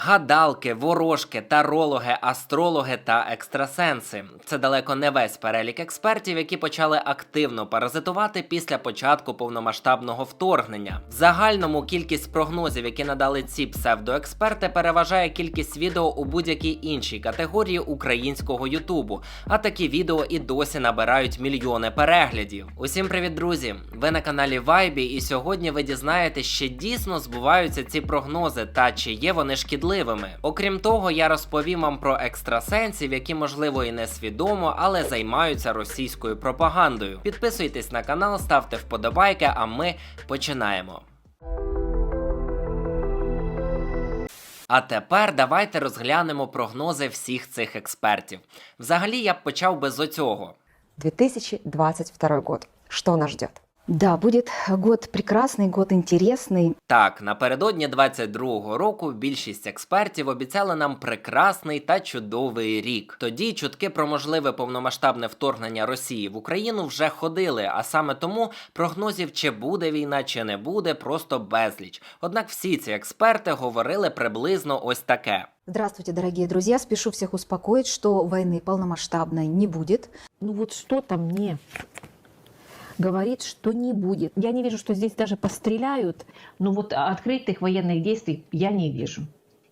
Гадалки, ворожки, тарологи, астрологи та екстрасенси це далеко не весь перелік експертів, які почали активно паразитувати після початку повномасштабного вторгнення. В загальному кількість прогнозів, які надали ці псевдоексперти, переважає кількість відео у будь-якій іншій категорії українського Ютубу. А такі відео і досі набирають мільйони переглядів. Усім привіт, друзі! Ви на каналі Вайбі, і сьогодні ви дізнаєтесь, чи дійсно збуваються ці прогнози та чи є вони шкідливими. Окрім того, я розповім вам про екстрасенсів, які можливо і не свідомо, але займаються російською пропагандою. Підписуйтесь на канал, ставте вподобайки, а ми починаємо. А тепер давайте розглянемо прогнози всіх цих експертів. Взагалі я б почав би з оцього. 2022 год. Что нас ждет? Да, будет год прекрасный, год интересный. Так, напередодні 22-го року більшість експертів обіцяли нам прекрасний та чудовий рік. Тоді чутки про можливе повномасштабне вторгнення Росії в Україну вже ходили, а саме тому прогнозів, чи буде війна, чи не буде, просто безліч. Однак всі ці експерти говорили приблизно ось таке. Здравствуйте, дорогие друзья. Спешу всех успокоить, что войны полномасштабной не будет. Ну вот что-то мне говорит, что не будет. Я не вижу, что здесь даже постреляют, но вот открытых военных действий я не вижу.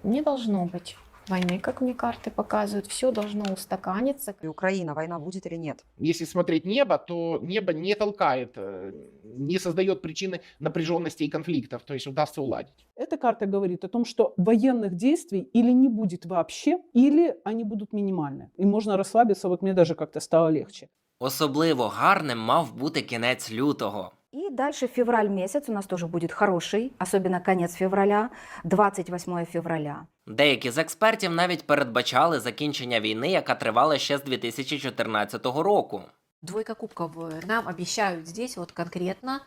Не должно быть войны, как мне карты показывают. Все должно устаканиться. И Украина, война будет или нет? Если смотреть небо, то небо не толкает, э, не создает причины напряженности и конфликтов, то есть удастся уладить. Эта карта говорит о том, что военных действий или не будет вообще, или они будут минимальны. И можно расслабиться, вот мне даже как-то стало легче. Особливо гарним мав бути кінець лютого. И дальше февраль месяц у нас тоже будет хороший, особенно конец февраля, 28 февраля. Деякі з експертів навіть передбачали закінчення війни, яка тривала ще з 2014 року. Двойка кубков э, нам обещают здесь вот конкретно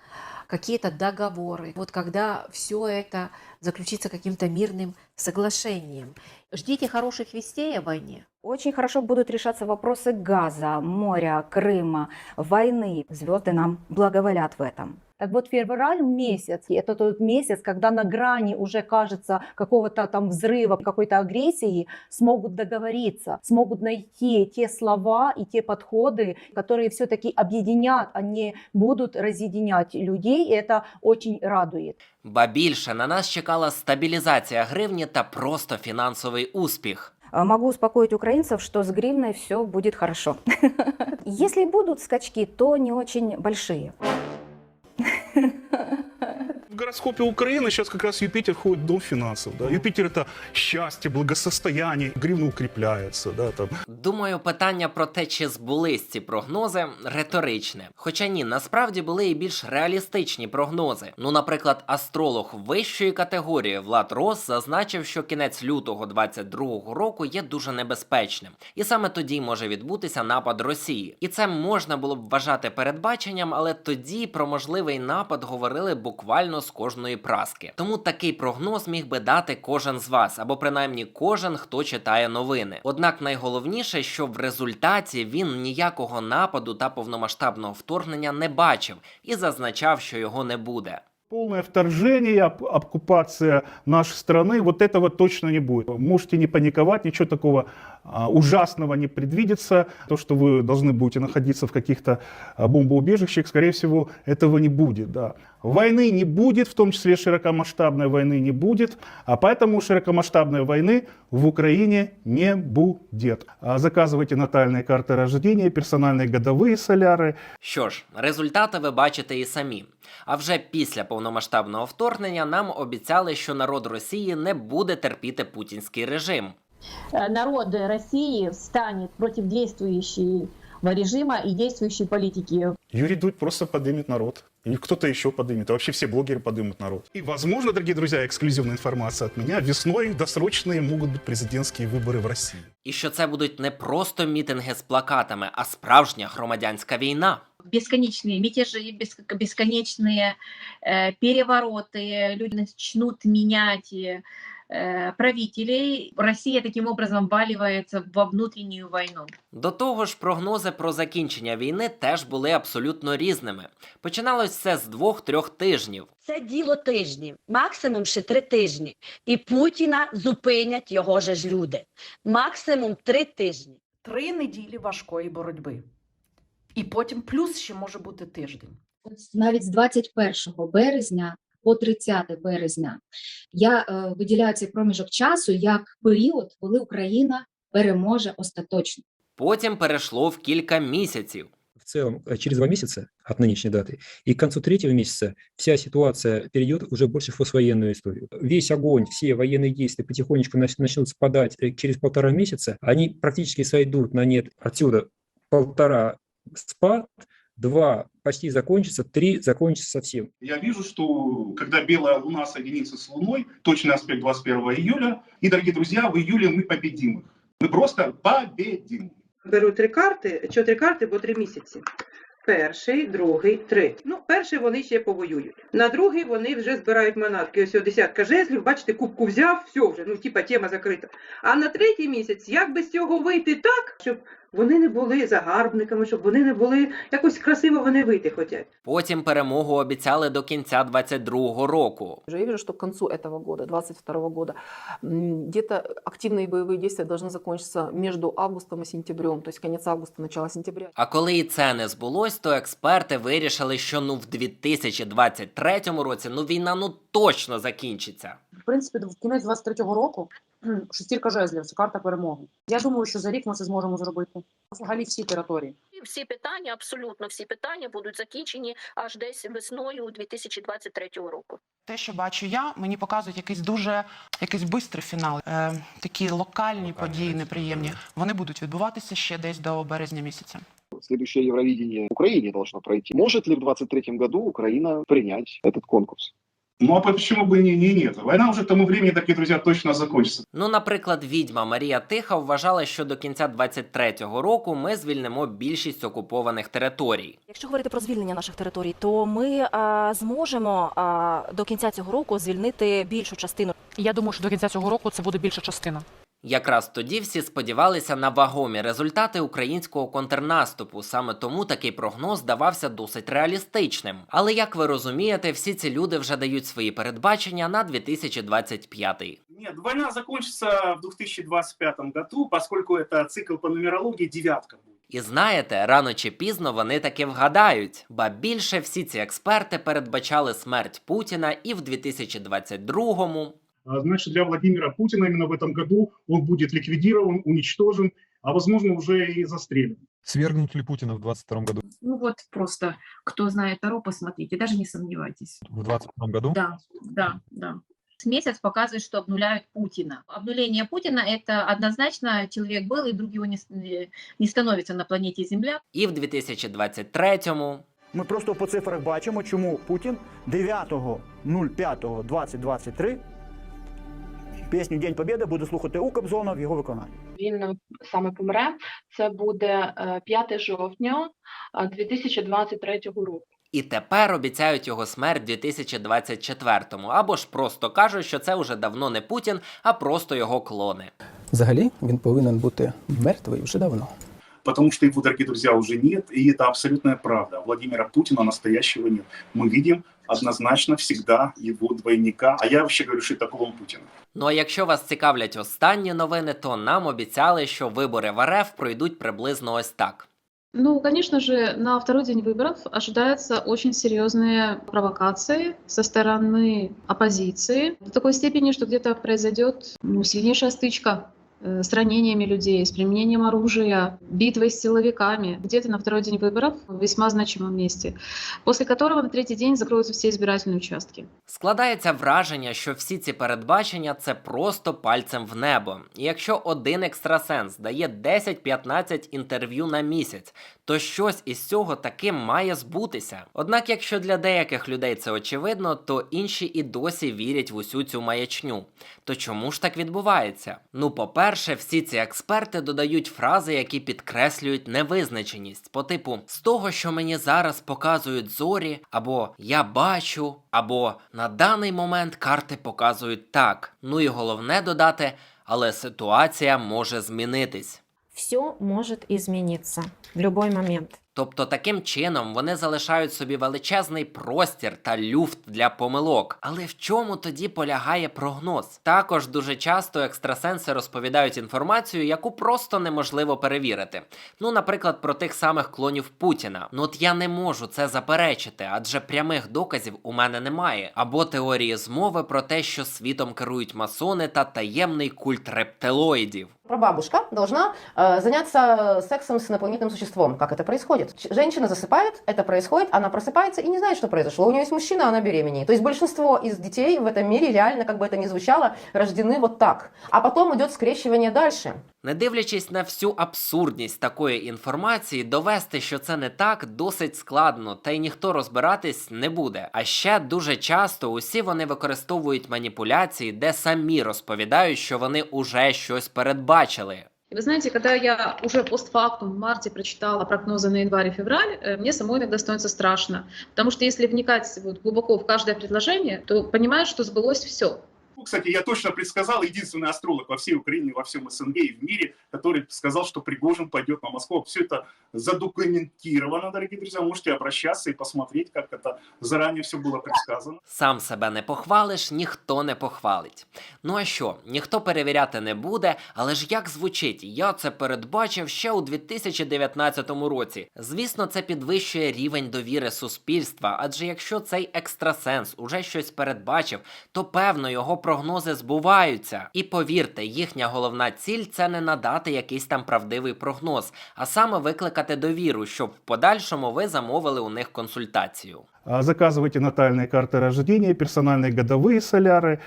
какие-то договоры. Вот когда все это заключится каким-то мирным соглашением. Ждите хороших вестей о войне. Очень хорошо будут решаться вопросы газа, моря, Крыма, войны. Звезды нам благоволят в этом. Так вот, февраль месяц, и это тот месяц, когда на грани уже кажется какого-то там взрыва, какой-то агрессии, смогут договориться, смогут найти те слова и те подходы, которые все-таки объединят, а не будут разъединять людей, и это очень радует. Ба більше на нас чекала стабілізація гривні та просто фінансовий успіх. А Могу успокоить украинцев, что с гривной все будет хорошо. Если будут скачки, то не очень большие. Гороскопе Украины сейчас как раз Юпитер входит в дом финансов. Да? Юпитер это счастье, благосостояние, гривна укрепляется. Да, там. Думаю, питання про те, чи збулись ці прогнози, риторичне. Хоча ні, насправді були і більш реалістичні прогнози. Ну, наприклад, астролог вищої категорії Влад Рос зазначив, що кінець лютого 22-го року є дуже небезпечним, і саме тоді може відбутися напад Росії. І це можна було б вважати передбаченням, але тоді про можливий напад говорили буквально з кожної праски. Тому такий прогноз міг би дати кожен з вас, або принаймні кожен, хто читає новини. Однак найголовніше, що в результаті він ніякого нападу та повномасштабного вторгнення не бачив і зазначав, що його не буде. Полное вторжение, оккупация нашей страны, вот этого точно не будет. Можете не паниковать, ничего такого ужасного не предвидится. То, что вы должны будете находиться в каких-то а, бомбоубежищах, скорее всего, этого не будет. Да. Войны не будет, в том числе широкомасштабной войны не будет, а поэтому широкомасштабной войны в Украине не будет. А Заказывайте натальные карты рождения, персональные годовые соляры, Що ж, результати ви бачите і самі. А вже після повномасштабного вторгнення нам обіцяли, що народ Росії не буде терпіти путінський режим. Э, Народ России встанет против действующего режима и действующей политики. Юрий Дудь просто подымет народ. Или кто-то еще подымет. А вообще все блогеры подымут народ. И, возможно, дорогие друзья, эксклюзивная информация от меня. Весной досрочные могут быть президентские выборы в России. І що це будуть не просто мітинги з плакатами, а справжня громадянська війна. бесконечные мятежи, бес- бесконечные э, перевороты, люди начнут менять э, э, правителей Россия таким образом вваливается во внутреннюю войну. До того ж, прогнози про закінчення війни теж були абсолютно різними. Починалось все з двох-трьох тижнів. Це діло тижнів, максимум ще три тижні. І Путіна зупинять його же ж люди. Максимум три тижні. Три неділі важкої боротьби. І потім плюс ще може бути тиждень. навіть з 21 березня по 30 березня я е, виділяю цей проміжок часу як період, коли Україна переможе остаточно. Потім перейшло в кілька місяців. в целом э, через два месяца от нынешней даты. И к концу третьего месяца вся ситуация перейдет уже больше в поствоенную историю. Весь огонь, все военные действия потихонечку нач- начнут спадать э, через полтора месяца. Они практически сойдут на нет отсюда полтора спад, два почти закончится, три закончится совсем. Я вижу, что когда белая луна соединится с луной, точный аспект 21 июля, и, дорогие друзья, в июле мы победим их. Мы просто победим. Беру три карти, чотири карти, бо три місяці. Перший, другий, третій. Ну, перший вони ще повоюють. На другий вони вже збирають монархи. Ось о, десятка жезлів, бачите, кубку взяв, все вже, ну, типа, тема закрита. А на третій місяць, як би з цього вийти так, щоб вони не були загарбниками, щоб вони не були якось красиво вони вийти хотять. Потім перемогу обіцяли до кінця 22-го року. Я вижу, что к концу этого года, 22 года, м, где-то активные боевые действия должны закончиться между августом и сентябрем, то есть конец августа, начало сентября. А коли і це не збулось, то експерти вирішили, що ну в 2023 році ну війна ну точно закінчиться. В принципі, в кінець 23-го року шестірка жезлів це карта перемоги. Я думаю, що за рік ми це зможемо зробити. Взагалі всі території. Всі питання, абсолютно всі питання будуть закінчені аж десь весною 2023 року. Те, що бачу я, мені показують якийсь дуже якийсь бистрий фінал. Е, такі локальні події неприємні. Вони будуть відбуватися ще десь до березня місяця. Следующее Евровидение в Украине должно пройти. Может ли в 2023 году Украина принять этот конкурс? Ну а почему бы не, не нет? Война вже тому времени, такі друзі, точно закончиться. Ну, наприклад, відьма Марія Тиха вважала, що до кінця 23-го року ми звільнимо більшість окупованих територій. Якщо говорити про звільнення наших територій, то ми а, зможемо а, до кінця цього року звільнити більшу частину. Я думаю, що до кінця цього року це буде більша частина. Якраз тоді всі сподівалися на вагомі результати українського контрнаступу. Саме тому такий прогноз здавався досить реалістичним. Але як ви розумієте, всі ці люди вже дають свої передбачення на 2025. Нет, война закончится в 2025 году, поскольку это цикл по нумерологии девятка. І знаєте, рано чи пізно вони таки вгадають. Ба більше всі ці експерти передбачали смерть Путіна і в 2022-му, А, Значит, для Владимира Путина именно в этом году он будет ликвидирован, уничтожен, а возможно уже и застрелен. Свергнут ли Путина в 2022 году? Ну вот просто, кто знает Таро, посмотрите, даже не сомневайтесь. В 2022 году? Да, да, да. Месяц показывает, что обнуляют Путина. Обнуление Путина – это однозначно человек был, и друг его не, не становится на планете Земля. і в 2023-му. Ми просто по цифрах бачимо, чому Путін 9.05.2023 пісню День Побєди буде слухати у Кобзона в його виконанні. Він саме помре. Це буде 5 жовтня 2023 року. І тепер обіцяють його смерть 2024-му, або ж просто кажуть, що це вже давно не Путін, а просто його клони. Взагалі він повинен бути мертвий вже давно. Потому что его, дорогие друзья, уже нет, и это абсолютная правда. Владимира Путина настоящего нет. Мы видим однозначно всегда его двойника, а я вообще говорю, что это клон Путина. Ну а якщо вас цікавлять останні новини, то нам обіцяли, що вибори в РФ пройдуть приблизно ось так. Ну, конечно же, на второй день выборов ожидаются очень серьезные провокации со стороны оппозиции. До такой степени, что где-то произойдет ну, сильнейшая стычка э, с ранениями людей, с применением оружия, битвой с силовиками, где-то на второй день выборов в весьма значимом месте, после которого на третий день закроются все избирательные участки. Складається враження, що всі ці передбачення це просто пальцем в небо. І якщо один екстрасенс дає 10-15 інтерв'ю на місяць, то щось із цього таки має збутися. Однак, якщо для деяких людей це очевидно, то інші і досі вірять в усю цю маячню. То чому ж так відбувається? Ну, по-перше, всі ці експерти додають фрази, які підкреслюють невизначеність, по типу з того, що мені зараз показують зорі, або я бачу, або на даний момент карти показують так. Ну і головне додати, але ситуація може змінитись. Все может измениться в любой момент. Тобто таким чином вони залишають собі величезний простір та люфт для помилок. Але в чому тоді полягає прогноз? Також дуже часто екстрасенси розповідають інформацію, яку просто неможливо перевірити. Ну, наприклад, про тих самих клонів Путіна. Ну от я не можу це заперечити, адже прямих доказів у мене немає. Або теорії змови про те, що світом керують масони та таємний культ рептилоїдів. Прабабушка должна э, заняться сексом с инопланетным существом. Как это происходит? Ч- Женщина засыпает, это происходит, она просыпается и не знает, что произошло. У нее есть мужчина, она беременеет. То есть большинство из детей в этом мире реально, как бы это ни звучало, рождены вот так. А потом идет скрещивание дальше. Не дивлячись на всю абсурдність такої інформації, довести, що це не так, досить складно, та й ніхто розбиратись не буде. А ще дуже часто усі вони використовують маніпуляції, де самі розповідають, що вони уже щось передбачили. И вы знаете, когда я уже постфактум в марте прочитала прогнозы на январь и февраль, э, мне самой иногда становится страшно. Потому что если вникать вот глубоко в каждое предложение, то понимаешь, что сбылось все. Ну, Кстати, я точно предсказал, единственный астролог во всей Украине, во всем СНГ и в мире, который сказал, что Пригожин пойдет на Москву. Все это задокументировано, дорогие друзья. Можете обращаться и посмотреть, как это заранее все было предсказано. Сам себе не похвалиш, ніхто не похвалить. Ну а що, ніхто перевіряти не буде, але ж як звучить, я це передбачив ще у 2019 році. Звісно, це підвищує рівень довіри суспільства, адже якщо цей екстрасенс уже щось передбачив, то певно його прогнози збуваються. І повірте, їхня головна ціль це не надати якийсь там правдивий прогноз, а саме викликати довіру, щоб в подальшому ви замовили у них консультацію. А, Заказывайте натальные карты рождения, персональные годовые соляры,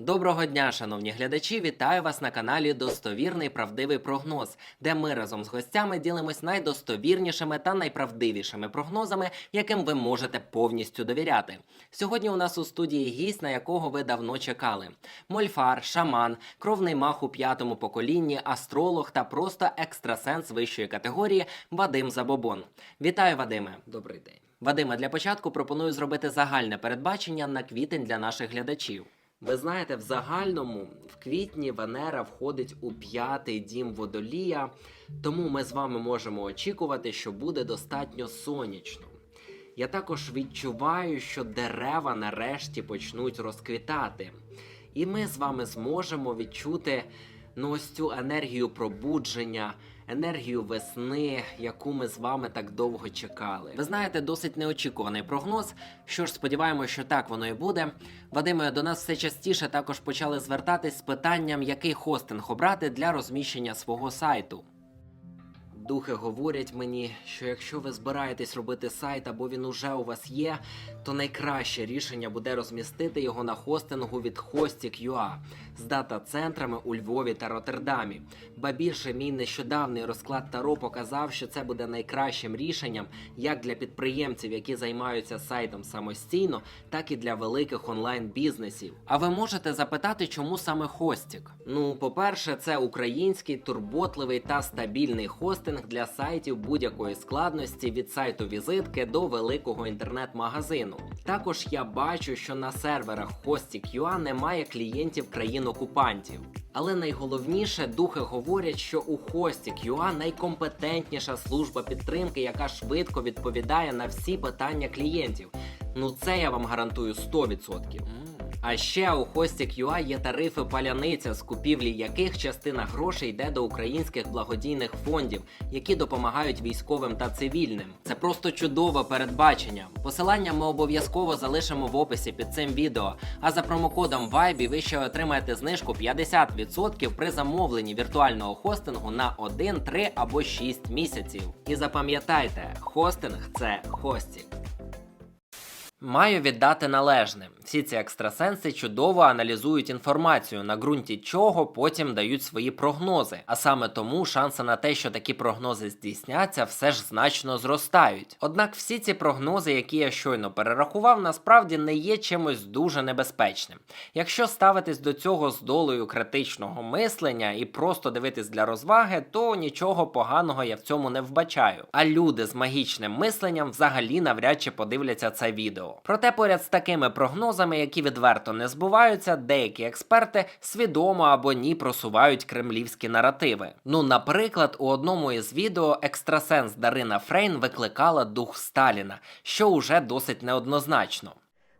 Доброго дня, шановні глядачі! Вітаю вас на каналі Достовірний правдивий прогноз, де ми разом з гостями ділимось найдостовірнішими та найправдивішими прогнозами, яким ви можете повністю довіряти. Сьогодні у нас у студії гість, на якого ви давно чекали: мольфар, шаман, кровний мах у п'ятому поколінні, астролог та просто екстрасенс вищої категорії Вадим Забобон. Вітаю, Вадиме! Добрий день. Вадиме, для початку пропоную зробити загальне передбачення на квітень для наших глядачів. Ви знаєте, в загальному в квітні Венера входить у п'ятий дім водолія, тому ми з вами можемо очікувати, що буде достатньо сонячно. Я також відчуваю, що дерева нарешті почнуть розквітати. І ми з вами зможемо відчути ну, ось цю енергію пробудження, енергію весни, яку ми з вами так довго чекали. Ви знаєте, досить неочікуваний прогноз. Що ж, сподіваємося, що так воно і буде. Вадиме, до нас все частіше також почали звертатись з питанням, який хостинг обрати для розміщення свого сайту. Духи говорять мені, що якщо ви збираєтесь робити сайт або він уже у вас є, то найкраще рішення буде розмістити його на хостингу від Hostik.ua з дата-центрами у Львові та Роттердамі. Ба більше мій нещодавний розклад Таро показав, що це буде найкращим рішенням як для підприємців, які займаються сайтом самостійно, так і для великих онлайн-бізнесів. А ви можете запитати, чому саме Hostik? Ну, по-перше, це український турботливий та стабільний хостинг для сайтів будь-якої складності від сайту візитки до великого інтернет-магазину. Також я бачу, що на серверах Hostik.ua немає клієнтів країн-окупантів. Але найголовніше, духи говорять, що у Hostik.ua найкомпетентніша служба підтримки, яка швидко відповідає на всі питання клієнтів. Ну це я вам гарантую 100%. А ще у Hostik.ua є тарифи паляниця, з купівлі яких частина грошей йде до українських благодійних фондів, які допомагають військовим та цивільним. Це просто чудове передбачення. Посилання ми обов'язково залишимо в описі під цим відео. А за промокодом VIBE ви ще отримаєте знижку 50% при замовленні віртуального хостингу на 1, 3 або 6 місяців. І запам'ятайте, хостинг це хостік. Маю віддати належне. Всі ці екстрасенси чудово аналізують інформацію, на ґрунті чого потім дають свої прогнози. А саме тому шанси на те, що такі прогнози здійсняться, все ж значно зростають. Однак всі ці прогнози, які я щойно перерахував, насправді не є чимось дуже небезпечним. Якщо ставитись до цього з долею критичного мислення і просто дивитись для розваги, то нічого поганого я в цьому не вбачаю. А люди з магічним мисленням взагалі навряд чи подивляться це відео. Проте поряд з такими прогнозами, які відверто не збуваються, деякі експерти свідомо або ні просувають кремлівські наративи. Ну, наприклад, у одному із відео екстрасенс Дарина Фрейн викликала дух Сталіна, що уже досить неоднозначно.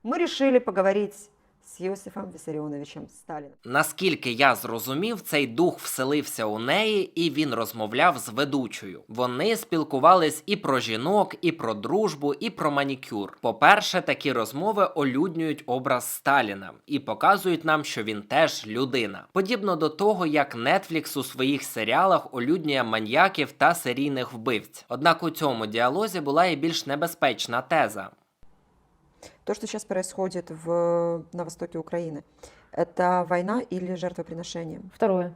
Ми вирішили поговорить с Иосифом Виссарионовичем Сталиным. Наскільки я зрозумів, цей дух вселився у неї, і він розмовляв з ведучою. Вони спілкувались і про жінок, і про дружбу, і про манікюр. По-перше, такі розмови олюднюють образ Сталіна і показують нам, що він теж людина. Подібно до того, як Netflix у своїх серіалах олюднює маньяків та серійних вбивць. Однак у цьому діалозі була і більш небезпечна теза. То, что сейчас происходит в, на востоке Украины, это война или жертвоприношение? Второе.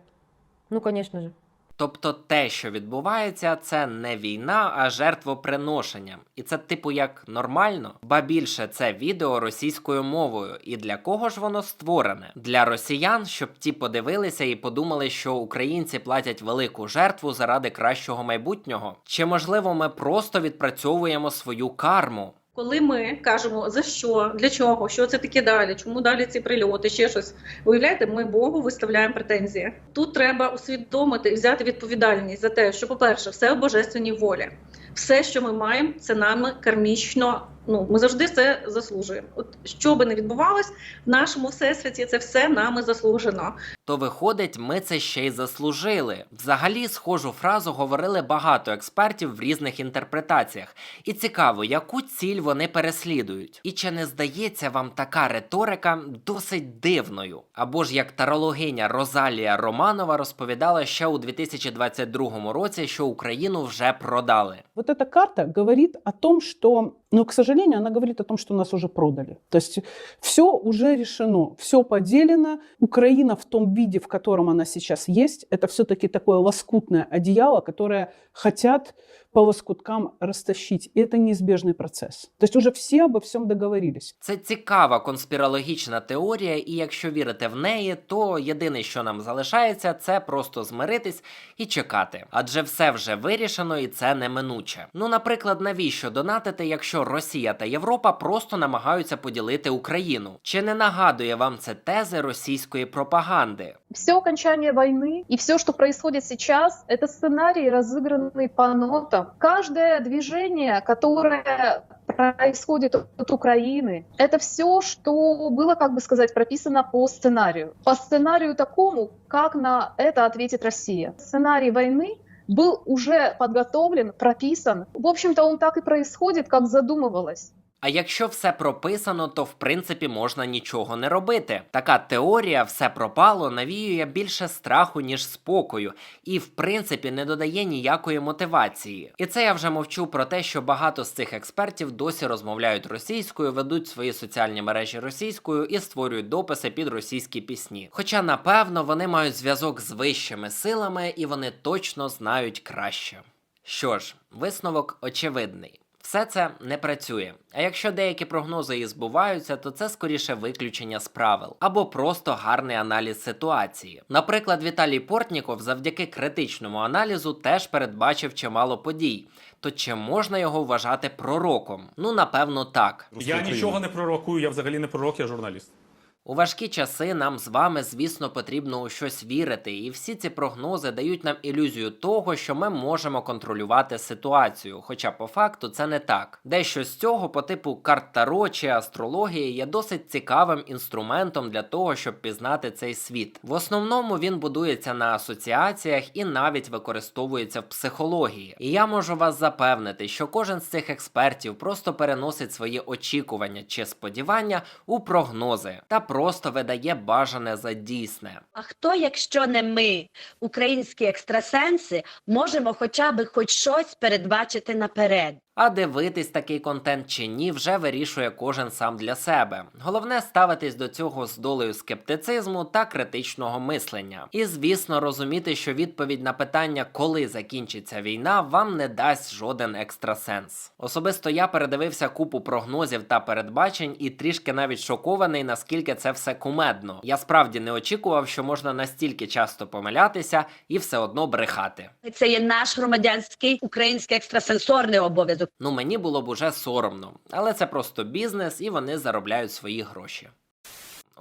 Ну, конечно же. Тобто те, що відбувається, це не війна, а жертвоприношення. І це типу як нормально. Ба більше це відео російською мовою. І для кого ж воно створене? Для росіян, щоб ті подивилися і подумали, що українці платять велику жертву заради кращого майбутнього. Чи можливо ми просто відпрацьовуємо свою карму? Коли ми кажемо за що, для чого, що це таке далі, чому далі ці прильоти, ще щось. уявляєте, ми Богу виставляємо претензії. Тут треба усвідомити і взяти відповідальність за те, що, по-перше, все в божественній волі. Все, що ми маємо, це нами кармічно. Ну, ми завжди це заслужуємо. От що би не відбувалось в нашому всесвіті, це все нами заслужено. То виходить, ми це ще й заслужили. Взагалі, схожу фразу говорили багато експертів в різних інтерпретаціях. І цікаво, яку ціль вони переслідують. І чи не здається вам така риторика досить дивною? Або ж як тарологиня Розалія Романова розповідала ще у 2022 році, що Україну вже продали. Вот эта карта говорит о том, что, ну, к сожалению, она говорит о том, что нас уже продали. То есть все уже решено, все поделено. Украина в том виде, в котором она сейчас есть, это все-таки такое лоскутное одеяло, которое хотят по лоскуткам растащить. И это неизбежный процесс. То есть уже все обо всем договорились. Це цікава конспірологічна теорія, і якщо вірити в неї, то єдине, що нам залишається, це просто змиритись і чекати. Адже все вже вирішено і це неминуче. Ну, наприклад, навіщо донатити, якщо Росія та Європа просто намагаються поділити Україну? Чи не нагадує вам це тези російської пропаганди? Все окончание войны и все, что происходит сейчас, это сценарий, разыгранный по нотам. Каждое движение, которое происходит от Украины, это все, что было, как бы сказать, прописано по сценарию. По сценарию такому, как на это ответит Россия. Сценарий войны был уже подготовлен, прописан. В общем-то, он так и происходит, как задумывалось. А якщо все прописано, то в принципі можна нічого не робити. Така теорія все пропало навіює більше страху, ніж спокою, і в принципі не додає ніякої мотивації. І це я вже мовчу про те, що багато з цих експертів досі розмовляють російською, ведуть свої соціальні мережі російською і створюють дописи під російські пісні. Хоча, напевно, вони мають зв'язок з вищими силами і вони точно знають краще. Що ж, висновок очевидний. Все це не працює. А якщо деякі прогнози і збуваються, то це скоріше виключення з правил або просто гарний аналіз ситуації. Наприклад, Віталій Портніков завдяки критичному аналізу теж передбачив чимало подій. То чи можна його вважати пророком? Ну напевно, так. Я нічого не пророкую, я взагалі не пророк, я журналіст. У важкі часи нам з вами, звісно, потрібно у щось вірити, і всі ці прогнози дають нам ілюзію того, що ми можемо контролювати ситуацію, хоча по факту це не так. Дещо з цього по типу карт Таро чи астрології є досить цікавим інструментом для того, щоб пізнати цей світ. В основному він будується на асоціаціях і навіть використовується в психології. І я можу вас запевнити, що кожен з цих експертів просто переносить свої очікування чи сподівання у прогнози та просто видає бажане за дійсне. А хто, якщо не ми, українські екстрасенси, можемо хоча б хоч щось передбачити наперед? А дивитись такий контент чи ні, вже вирішує кожен сам для себе. Головне ставитись до цього з долею скептицизму та критичного мислення. І звісно, розуміти, що відповідь на питання, коли закінчиться війна, вам не дасть жоден екстрасенс. Особисто я передивився купу прогнозів та передбачень і трішки навіть шокований, наскільки це все кумедно. Я справді не очікував, що можна настільки часто помилятися і все одно брехати. Це є наш громадянський український екстрасенсорний обов'язок. Ну мені було б уже соромно, але це просто бізнес і вони заробляють свої гроші.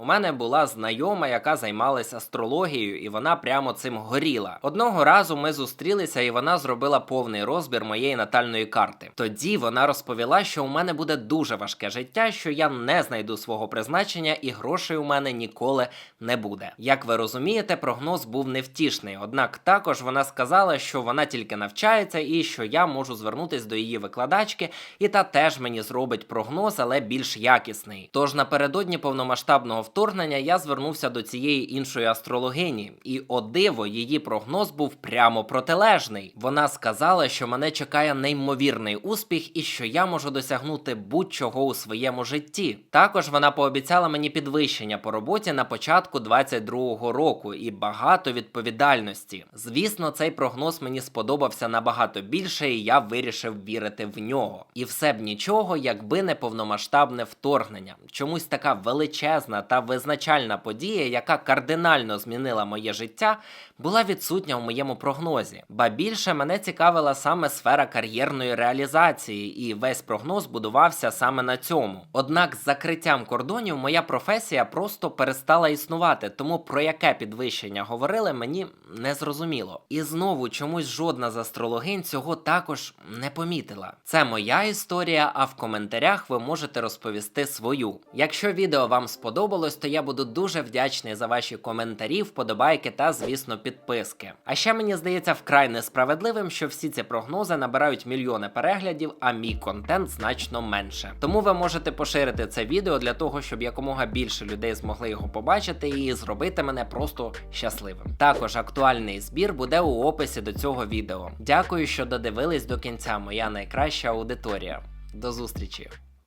У мене була знайома, яка займалася астрологією, і вона прямо цим горіла. Одного разу ми зустрілися, і вона зробила повний розбір моєї натальної карти. Тоді вона розповіла, що у мене буде дуже важке життя, що я не знайду свого призначення, і грошей у мене ніколи не буде. Як ви розумієте, прогноз був невтішний. Однак також вона сказала, що вона тільки навчається, і що я можу звернутись до її викладачки, і та теж мені зробить прогноз, але більш якісний. Тож напередодні повномасштабного вторгнення я звернувся до цієї іншої астрологині, і о диво, її прогноз був прямо протилежний. Вона сказала, що мене чекає неймовірний успіх і що я можу досягнути будь-чого у своєму житті. Також вона пообіцяла мені підвищення по роботі на початку 22-го року і багато відповідальності. Звісно, цей прогноз мені сподобався набагато більше, і я вирішив вірити в нього. І все б нічого, якби не повномасштабне вторгнення. Чомусь така величезна та визначальна подія, яка кардинально змінила моє життя, була відсутня у моєму прогнозі. Ба більше мене цікавила саме сфера кар'єрної реалізації, і весь прогноз будувався саме на цьому. Однак з закриттям кордонів моя професія просто перестала існувати, тому про яке підвищення говорили, мені не зрозуміло. І знову чомусь жодна з астрологинь цього також не помітила. Це моя історія, а в коментарях ви можете розповісти свою. Якщо відео вам сподобалось, то я буду дуже вдячний за ваші коментарі, вподобайки та, звісно, підписки. А ще мені здається вкрай несправедливим, що всі ці прогнози набирають мільйони переглядів, а мій контент значно менше. Тому ви можете поширити це відео для того, щоб якомога більше людей змогли його побачити і зробити мене просто щасливим. Також актуальний збір буде у описі до цього відео. Дякую, що додивились до кінця. Моя найкраща аудиторія. До зустрічі!